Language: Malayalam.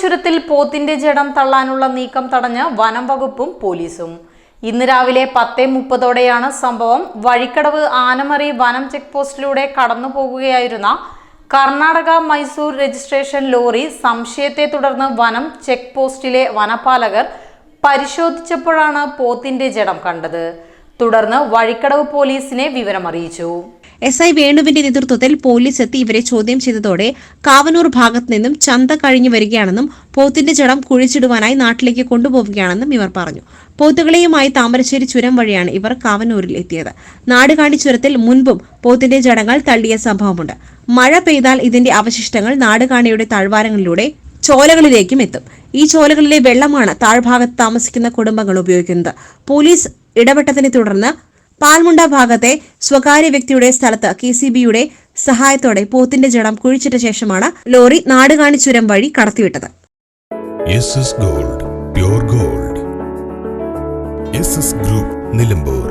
ചുരത്തിൽ പോത്തിന്റെ ജഡം തള്ളാനുള്ള നീക്കം തടഞ്ഞ വനം വകുപ്പും പോലീസും. ഇന്ന് രാവിലെ പത്തേ മുപ്പതോടെയാണ് സംഭവം. വഴിക്കടവ് ആനമറി വനം ചെക്ക് പോസ്റ്റിലൂടെ കടന്നു പോകുകയായിരുന്ന കർണാടക മൈസൂർ രജിസ്ട്രേഷൻ ലോറി സംശയത്തെ തുടർന്ന് വനം ചെക്ക് പോസ്റ്റിലെ വനപാലകർ പരിശോധിച്ചപ്പോഴാണ് പോത്തിന്റെ ജഡം കണ്ടത്. തുടർന്ന് വഴിക്കടവ് പോലീസിനെ വിവരമറിയിച്ചു. എസ് ഐ വേണുവിന്റെ നേതൃത്വത്തിൽ പോലീസ് എത്തി ഇവരെ ചോദ്യം ചെയ്തതോടെ കാവനൂർ ഭാഗത്തു നിന്നും ചന്ത കഴിഞ്ഞു വരികയാണെന്നും പോത്തിന്റെ ജഡം കുഴിച്ചിടുവാനായി നാട്ടിലേക്ക് കൊണ്ടുപോവുകയാണെന്നും ഇവർ പറഞ്ഞു. പോത്തുകളെയുമായി താമരശ്ശേരി ചുരം വഴിയാണ് ഇവർ കാവനൂരിൽ എത്തിയത്. നാടുകാണി ചുരത്തിൽ മുൻപും പോത്തിന്റെ ജഡങ്ങൾ തള്ളിയ സംഭവമുണ്ട്. മഴ പെയ്താൽ ഇതിന്റെ അവശിഷ്ടങ്ങൾ നാടുകാണിയുടെ താഴ്വാരങ്ങളിലൂടെ ചോലകളിലേക്കും എത്തും. ഈ ചോലകളിലെ വെള്ളമാണ് താഴ്ഭാഗത്ത് താമസിക്കുന്ന കുടുംബങ്ങൾ ഉപയോഗിക്കുന്നത്. പോലീസ് ഇടപെട്ടതിനെ തുടർന്ന് പാൽമുണ്ട ഭാഗത്തെ സ്വകാര്യ വ്യക്തിയുടെ സ്ഥലത്ത് കെ സി ബിയുടെ സഹായത്തോടെ പോത്തിന്റെ ജഡം കുഴിച്ചിട്ട ശേഷമാണ് ലോറി നാടുകാണി ചുരം വഴി കടത്തിവിട്ടത്. Gold gold. ഗ്രൂപ്പ് നിലമ്പൂർ.